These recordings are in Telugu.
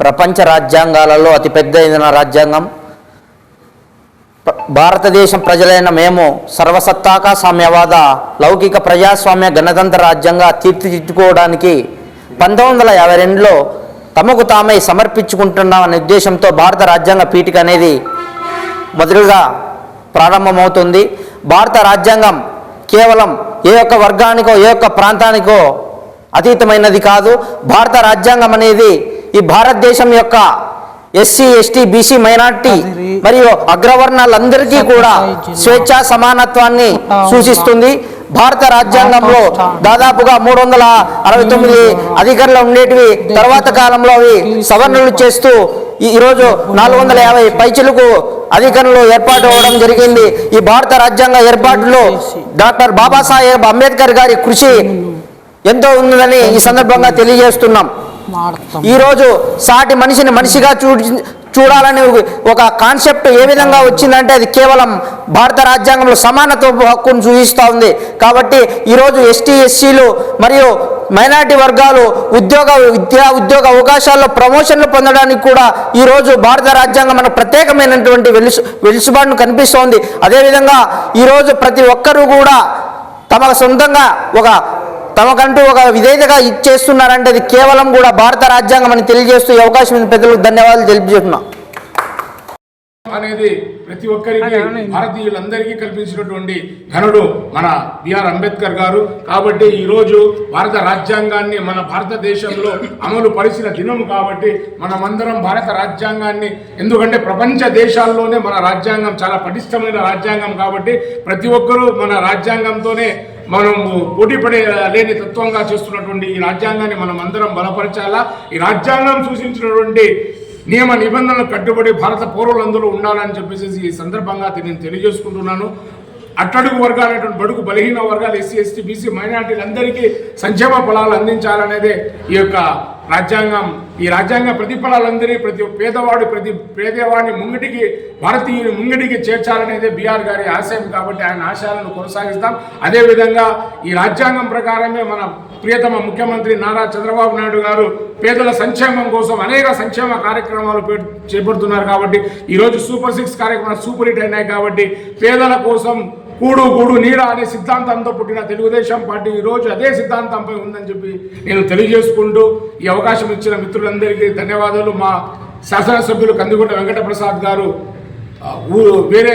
ప్రపంచ రాజ్యాంగాలలో అతిపెద్దదైన రాజ్యాంగం. భారతదేశం ప్రజలైన మేము సర్వసత్తాక సామ్యవాద లౌకిక ప్రజాస్వామ్య గణతంత్ర రాజ్యంగా తీర్చిదిద్దుకోవడానికి పంతొమ్మిది వందల యాభై రెండులో తమకు తామై సమర్పించుకుంటున్నామనే ఉద్దేశంతో భారత రాజ్యాంగ పీఠిక అనేది మొదలుగా ప్రారంభమవుతుంది. భారత రాజ్యాంగం కేవలం ఏ ఒక్క వర్గానికో ఏ ఒక్క ప్రాంతానికో అతీతమైనది కాదు. భారత రాజ్యాంగం అనేది ఈ భారతదేశం యొక్క ఎస్సీ ఎస్టీ బీసీ మైనార్టీ మరియు అగ్రవర్ణాలందరికీ కూడా స్వేచ్ఛ సమానత్వాన్ని సూచిస్తుంది. భారత రాజ్యాంగంలో దాదాపుగా మూడు వందల అరవై తొమ్మిది అధికారులు ఉండేటివి తర్వాత కాలంలో అవి సవరణలు చేస్తూ ఈ- ఈరోజు నాలుగు వందల యాభై పైచులకు అధికారులు ఏర్పాటు అవ్వడం జరిగింది. ఈ భారత రాజ్యాంగ ఏర్పాటులో డాక్టర్ బాబాసాహెబ్ అంబేద్కర్ గారి కృషి ఎంతో ఉన్నదని ఈ సందర్భంగా తెలియజేస్తున్నాం. ఈరోజు సాటి మనిషిని మనిషిగా చూ చూడాలని ఒక కాన్సెప్ట్ ఏ విధంగా వచ్చిందంటే అది కేవలం భారత రాజ్యాంగంలో సమానత్వ హక్కును చూపిస్తూ ఉంది. కాబట్టి ఈరోజు ఎస్టీ ఎస్సీలు మరియు మైనారిటీ వర్గాలు ఉద్యోగ విద్యా ఉద్యోగ అవకాశాల్లో ప్రమోషన్లు పొందడానికి కూడా ఈరోజు భారత రాజ్యాంగం మనకు ప్రత్యేకమైనటువంటి వెలుసు వెలుసుబాటును కనిపిస్తోంది. అదేవిధంగా ఈరోజు ప్రతి ఒక్కరూ కూడా తమ సొంతంగా ఒక తమకంటూ ఒక విధేయతగా ఇచ్చేస్తున్నారంటే అది కేవలం కూడా భారత రాజ్యాంగం అని తెలియజేస్తూ ఈ అవకాశం పెద్దలకు ధన్యవాదాలు తెలియజేస్తున్నాం అనేది ప్రతి ఒక్కరికి భారతీయులందరికీ కల్పించినటువంటి ఘనుడు మన బిఆర్ అంబేద్కర్ గారు. కాబట్టి ఈరోజు భారత రాజ్యాంగాన్ని మన భారతదేశంలో అమలు పరిచిన దినం కాబట్టి మనమందరం భారత రాజ్యాంగాన్ని ఎందుకంటే ప్రపంచ దేశాల్లోనే మన రాజ్యాంగం చాలా పటిష్టమైన రాజ్యాంగం కాబట్టి ప్రతి ఒక్కరూ మన రాజ్యాంగంతోనే మనం పోటీ పడే లేని తత్వంగా చేస్తున్నటువంటి ఈ రాజ్యాంగాన్ని మనం అందరం బలపరచాలా? ఈ రాజ్యాంగం సూచించినటువంటి నియమ నిబంధనలు కట్టుబడి భారత పౌరులందరూ ఉండాలని చెప్పేసి ఈ సందర్భంగా నేను తెలియజేసుకుంటున్నాను. అట్టడుగు వర్గాలైనటువంటి బడుగు బలహీన వర్గాలు ఎస్సీ ఎస్టీ బీసీ మైనార్టీలందరికీ సంక్షేమ ఫలాలు అందించాలనేదే ఈ యొక్క రాజ్యాంగం ఈ రాజ్యాంగ ప్రతిఫలాలందరి ప్రతి పేదవాడు ప్రతి పేదవాడిని ముంగిటికి భారతీయుని ముంగిటికి చేర్చాలనేదే బీఆర్ గారి ఆశయం కాబట్టి ఆయన ఆశయాలను కొనసాగిస్తాం. అదేవిధంగా ఈ రాజ్యాంగం ప్రకారమే మన ప్రియతమ ముఖ్యమంత్రి నారా చంద్రబాబు నాయుడు గారు పేదల సంక్షేమం కోసం అనేక సంక్షేమ కార్యక్రమాలు చేపడుతున్నారు కాబట్టి ఈరోజు సూపర్ సిక్స్ కార్యక్రమాలు సూపర్ హిట్ అయినాయి కాబట్టి పేదల కోసం కూడు గూడు నీడ అనే సిద్ధాంతంతో పుట్టిన తెలుగుదేశం పార్టీ ఈరోజు అదే సిద్ధాంతంపై ఉందని చెప్పి నేను తెలియజేసుకుంటూ ఈ అవకాశం ఇచ్చిన మిత్రులందరికీ ధన్యవాదాలు. మా శాసనసభ్యులు కందికొండ వెంకటప్రసాద్ గారు ఊరు వేరే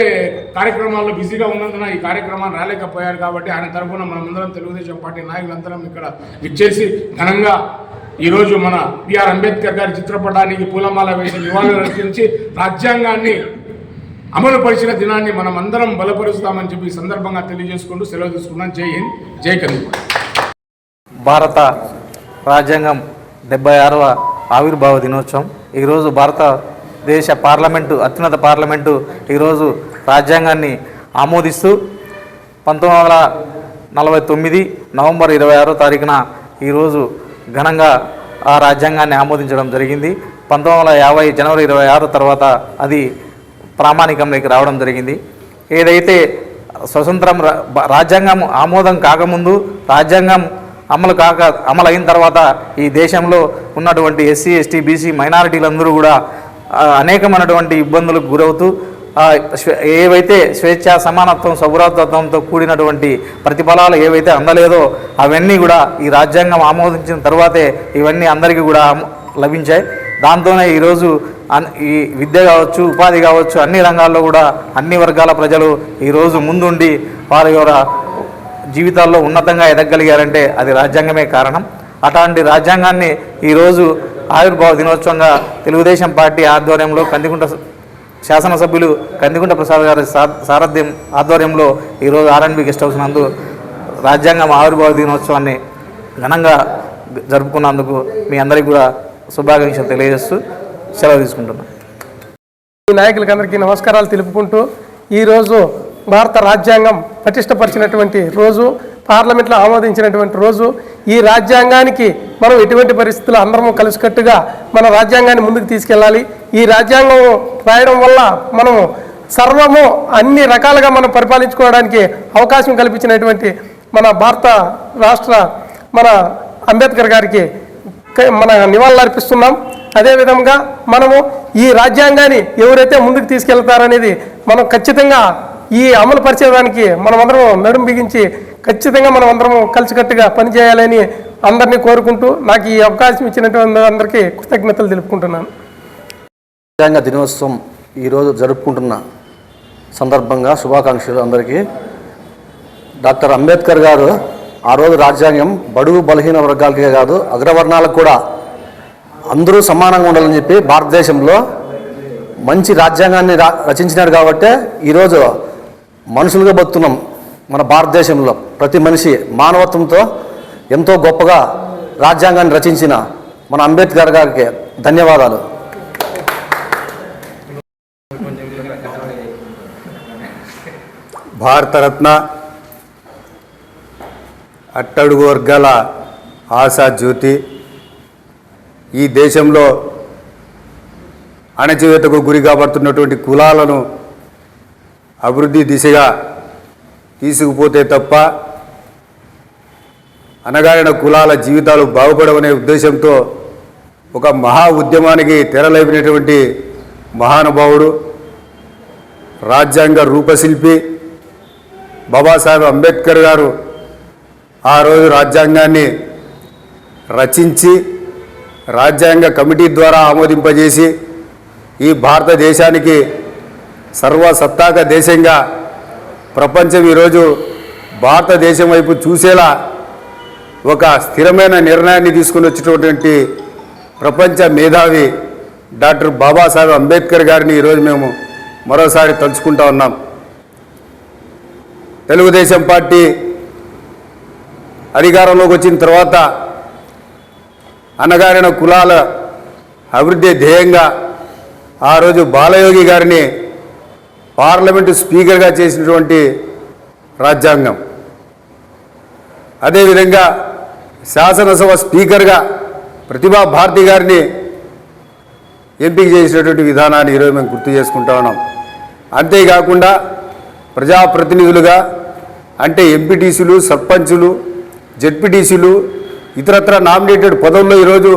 కార్యక్రమాల్లో బిజీగా ఉన్నందున ఈ కార్యక్రమాన్ని రాలేకపోయారు కాబట్టి ఆయన తరఫున మనమందరం తెలుగుదేశం పార్టీ నాయకులందరం ఇక్కడ విచ్చేసి ఘనంగా ఈరోజు మన బిఆర్ అంబేద్కర్ గారి చిత్రపటానికి పూలమాల వేసి నివాళులు అర్పించి రాజ్యాంగాన్ని అమలు పరిచిన దినాన్ని మనం అందరం బలపరుస్తామని చెప్పి సందర్భంగా తెలియజేసుకుంటూ సెలవు తీసుకున్నాం జై హింద్ జై కంది భారత రాజ్యాంగం డెబ్బై ఆరవ ఆవిర్భావ దినోత్సవం. ఈరోజు భారతదేశ పార్లమెంటు అత్యున్నత పార్లమెంటు ఈరోజు రాజ్యాంగాన్ని ఆమోదిస్తూ పంతొమ్మిది వందల నలభై తొమ్మిది నవంబర్ ఇరవై ఆరో తారీఖున ఈరోజు ఘనంగా ఆ రాజ్యాంగాన్ని ఆమోదించడం జరిగింది. పంతొమ్మిది వందల యాభై జనవరి ఇరవై ఆరు తర్వాత అది ప్రామాణికంలోకి రావడం జరిగింది. ఏదైతే స్వతంత్రం రాజ్యాంగం ఆమోదం కాకముందు రాజ్యాంగం అమలు కాక అమలు అయిన తర్వాత ఈ దేశంలో ఉన్నటువంటి ఎస్సీ ఎస్టీ బీసీ మైనారిటీలందరూ కూడా అనేకమైనటువంటి ఇబ్బందులకు గురవుతూ స్వే- ఏవైతే స్వేచ్ఛ సమానత్వం సౌభ్రాతత్వంతో కూడినటువంటి ప్రతిఫలాలు ఏవైతే అందలేదో అవన్నీ కూడా ఈ రాజ్యాంగం ఆమోదించిన తర్వాతే ఇవన్నీ అందరికీ కూడా లభించాయి. దాంతోనే ఈరోజు ఈ విద్య కావచ్చు ఉపాధి కావచ్చు అన్ని రంగాల్లో కూడా అన్ని వర్గాల ప్రజలు ఈరోజు ముందుండి వారి జీవితాల్లో ఉన్నతంగా ఎదగలిగారంటే అది రాజ్యాంగమే కారణం. అట్లాంటి రాజ్యాంగాన్ని ఈరోజు ఆవిర్భావ దినోత్సవంగా తెలుగుదేశం పార్టీ ఆధ్వర్యంలో కందికుంట శాసనసభ్యులు కందికుంట ప్రసాద్ గారి సారథ్యం ఆధ్వర్యంలో ఈరోజు ఆర్ఎండ్బి గెస్ట్ హౌస్ నందు రాజ్యాంగం ఆవిర్భావ దినోత్సవాన్ని ఘనంగా జరుపుకున్నందుకు మీ అందరికీ కూడా శుభాకాంక్షలు తెలియజేస్తూ సెలవు తీసుకుంటున్నాను ఈ నాయకులకి అందరికీ నమస్కారాలు తెలుపుకుంటూ ఈరోజు భారత రాజ్యాంగం పటిష్టపరిచినటువంటి రోజు పార్లమెంట్లో ఆమోదించినటువంటి రోజు ఈ రాజ్యాంగానికి మనం ఎటువంటి పరిస్థితుల్లో అందరము కలిసికట్టుగా మన రాజ్యాంగాన్ని ముందుకు తీసుకెళ్ళాలి? ఈ రాజ్యాంగం రాయడం వల్ల మనము సర్వము అన్ని రకాలుగా మనం పరిపాలించుకోవడానికి అవకాశం కల్పించినటువంటి మన భారత రాష్ట్ర మన అంబేద్కర్ గారికి క- మన నివాళులు అర్పిస్తున్నాం అదేవిధంగా మనము ఈ రాజ్యాంగాన్ని ఎవరైతే ముందుకు తీసుకెళ్తారనేది మనం ఖచ్చితంగా ఈ అమలు పరిచేదానికి మనమందరం నడుం బిగించి ఖచ్చితంగా మనం అందరం కలిసికట్టుగా పనిచేయాలని అందరినీ కోరుకుంటూ నాకు ఈ అవకాశం ఇచ్చినటువంటి అందరికీ కృతజ్ఞతలు తెలుపుకుంటున్నాను. రాజ్యాంగ దినోత్సవం ఈరోజు జరుపుకుంటున్న సందర్భంగా శుభాకాంక్షలు అందరికీ. డాక్టర్ అంబేద్కర్ గారు ఆ రోజు రాజ్యాంగం బడుగు బలహీన వర్గాలకే కాదు అగ్రవర్ణాలకు కూడా అందరూ సమానంగా ఉండాలని చెప్పి భారతదేశంలో మంచి రాజ్యాంగాన్ని రచించినాడు కాబట్టే ఈరోజు మనుషులుగా బతున్నాం మన భారతదేశంలో. ప్రతి మనిషి మానవత్వంతో ఎంతో గొప్పగా రాజ్యాంగాన్ని రచించిన మన అంబేద్కర్ గారికి ధన్యవాదాలు. భారతరత్న అట్టడుగు వర్గాల ఆశా జ్యోతి ఈ దేశంలో అణచివేతకు గురి కాబడుతున్నటువంటి కులాలను అభివృద్ధి దిశగా తీసుకుపోతే తప్ప అనగారిన కులాల జీవితాలు బాగుపడవనే ఉద్దేశంతో ఒక మహా ఉద్యమానికి తెరలేపినటువంటి మహానుభావుడు రాజ్యాంగ రూపశిల్పి బాబాసాహెబ్ అంబేద్కర్ గారు ఆ రోజు రాజ్యాంగాన్ని రచించి రాజ్యాంగ కమిటీ ద్వారా ఆమోదింపజేసి ఈ భారతదేశానికి సర్వసత్తాక దేశంగా ప్రపంచం ఈరోజు భారతదేశం వైపు చూసేలా ఒక స్థిరమైన నిర్ణయాన్ని తీసుకుని వచ్చినటువంటి ప్రపంచ మేధావి డాక్టర్ బాబాసాహెబ్ అంబేద్కర్ గారిని ఈరోజు మేము మరోసారి తలుచుకుంటా ఉన్నాం. తెలుగుదేశం పార్టీ అధికారంలోకి వచ్చిన తర్వాత అన్నగారిన కులాల అభివృద్ధి ధ్యేయంగా ఆ రోజు బాలయోగి గారిని పార్లమెంటు స్పీకర్గా చేసినటువంటి రాజ్యాంగం. అదేవిధంగా శాసనసభ స్పీకర్గా ప్రతిభా భారతి గారిని ఎంపిక చేసినటువంటి విధానాన్ని ఈరోజు మేము గుర్తు చేసుకుంటా ఉన్నాం. అంతేకాకుండా ప్రజాప్రతినిధులుగా అంటే ఎంపీటీసీలు సర్పంచులు జెడ్పీటీసీలు ఇతరత్ర నామినేటెడ్ పదవుల్లో ఈరోజు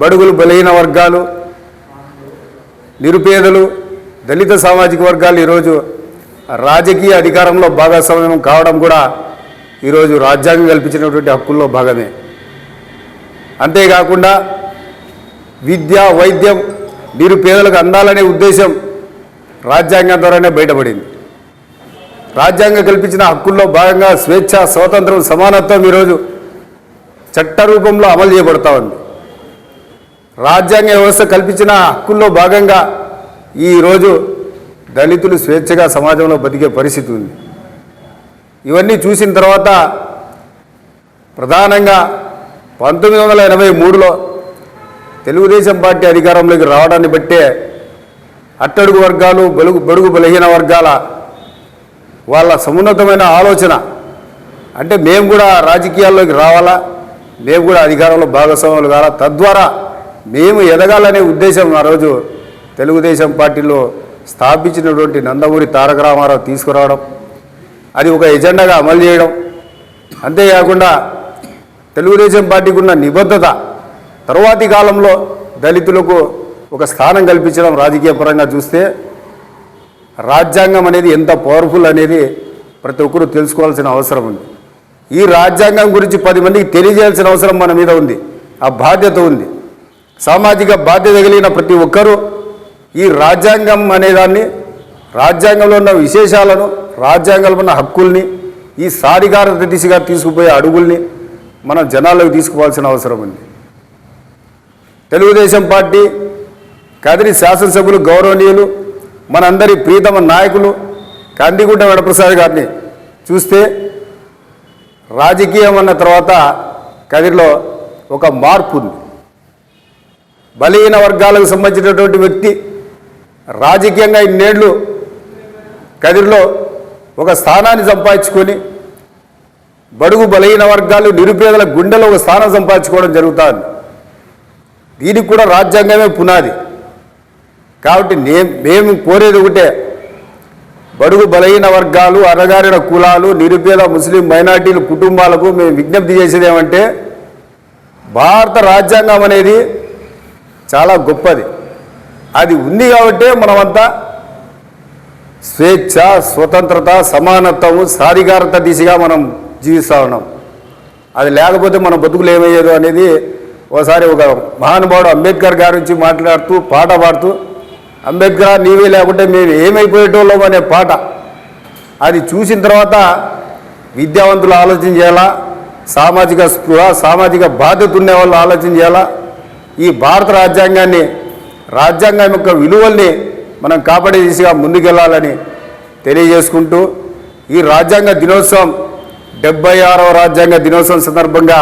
బడుగులు బలహీన వర్గాలు నిరుపేదలు దళిత సామాజిక వర్గాలు ఈరోజు రాజకీయ అధికారంలో భాగస్వామ్యం కావడం కూడా ఈరోజు రాజ్యాంగం కల్పించినటువంటి హక్కుల్లో భాగమే. అంతేకాకుండా విద్య వైద్యం నిరుపేదలకు అందాలనే ఉద్దేశం రాజ్యాంగం ద్వారానే బయటపడింది. రాజ్యాంగం కల్పించిన హక్కుల్లో భాగంగా స్వేచ్ఛ స్వాతంత్రం సమానత్వం ఈరోజు చట్ట రూపంలో అమలు చేయబడతా ఉంది. రాజ్యాంగ వ్యవస్థ కల్పించిన హక్కుల్లో భాగంగా ఈరోజు దళితులు స్వేచ్ఛగా సమాజంలో బతికే పరిస్థితి ఉంది. ఇవన్నీ చూసిన తర్వాత ప్రధానంగా పంతొమ్మిది వందల ఎనభై మూడులో తెలుగుదేశం పార్టీ అధికారంలోకి రావడాన్ని బట్టే అట్టడుగు వర్గాలు బలుగు బడుగు బలహీన వర్గాల వాళ్ళ సమున్నతమైన ఆలోచన. అంటే మేము కూడా రాజకీయాల్లోకి రావాలా? మేము కూడా అధికారంలో భాగస్వాములు కావాలా తద్వారా మేము ఎదగాలనే ఉద్దేశం ఆ రోజు తెలుగుదేశం పార్టీలో స్థాపించినటువంటి నందమూరి తారక రామారావు తీసుకురావడం అది ఒక ఎజెండాగా అమలు చేయడం అంతేకాకుండా తెలుగుదేశం పార్టీకి ఉన్న నిబద్ధత తరువాతి కాలంలో దళితులకు ఒక స్థానం కల్పించడం రాజకీయ పరంగా చూస్తే రాజ్యాంగం అనేది ఎంత పవర్ఫుల్ అనేది ప్రతి ఒక్కరూ తెలుసుకోవాల్సిన అవసరం ఉంది. ఈ రాజ్యాంగం గురించి పది మందికి తెలియజేయాల్సిన అవసరం మన మీద ఉంది. ఆ బాధ్యత ఉంది. సామాజిక బాధ్యత కలిగిన ప్రతి ఒక్కరూ ఈ రాజ్యాంగం అనేదాన్ని రాజ్యాంగంలో ఉన్న విశేషాలను రాజ్యాంగంలో ఉన్న హక్కుల్ని ఈ సాధికారత దిశగా తీసుకుపోయే అడుగుల్ని మనం జనాల్లోకి తీసుకోవాల్సిన అవసరం ఉంది. తెలుగుదేశం పార్టీ కదిరి శాసనసభ్యులు గౌరవనీయులు మనందరి ప్రీతమ నాయకులు కందిగుంట వెడప్రసాద్ గారిని చూస్తే రాజకీయం అన్న తర్వాత కదిరిలో ఒక మార్పు ఉంది. బలహీన వర్గాలకు సంబంధించినటువంటి వ్యక్తి రాజకీయంగా ఇన్నేళ్ళు కదిరిలో ఒక స్థానాన్ని సంపాదించుకొని బడుగు బలహీన వర్గాలు నిరుపేదల గుండెలో ఒక స్థానం సంపాదించుకోవడం జరుగుతుంది. దీనికి కూడా రాజ్యాంగమే పునాది. కాబట్టి నే మేము కోరేది ఒకటే బడుగు బలహీన వర్గాలు అరగారిన కులాలు నిరుపేద ముస్లిం మైనార్టీల కుటుంబాలకు మేము విజ్ఞప్తి చేసేది ఏమంటే భారత రాజ్యాంగం అనేది చాలా గొప్పది. అది ఉంది కాబట్టి మనమంతా స్వేచ్ఛ స్వతంత్రత సమానత్వము సాధికారత దిశగా మనం జీవిస్తూ ఉన్నాం. అది లేకపోతే మన బతుకులు ఏమయ్యేదో అనేది ఒకసారి ఒక మహానుభావుడు అంబేద్కర్ గారి నుంచి మాట్లాడుతూ పాట పాడుతూ అంబేద్కర్ నీవే లేకుంటే మేము ఏమైపోయేటోళ్ళం అనే పాట. అది చూసిన తర్వాత విద్యావంతులు ఆలోచన చేయాలా? సామాజిక స్పృహ సామాజిక బాధ్యత ఉండే వాళ్ళు ఆలోచన చేయాలా? ఈ భారత రాజ్యాంగాన్ని రాజ్యాంగం యొక్క విలువల్ని మనం కాపాడే దిశగా ముందుకెళ్ళాలని తెలియజేసుకుంటూ ఈ రాజ్యాంగ దినోత్సవం డెబ్బై ఆరవ రాజ్యాంగ దినోత్సవం సందర్భంగా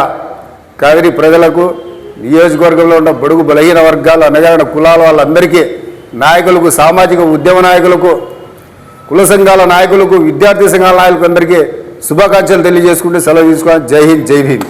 కావిరి ప్రజలకు నియోజకవర్గంలో ఉన్న బడుగు బలహీన వర్గాలు అనగాన కులాల వాళ్ళందరికీ నాయకులకు సామాజిక ఉద్యమ నాయకులకు కుల సంఘాల నాయకులకు విద్యార్థి సంఘాల నాయకులకు అందరికీ శుభాకాంక్షలు తెలియజేసుకుంటూ సెలవు తీసుకోవాలి జై హింద్ జై భీమ్.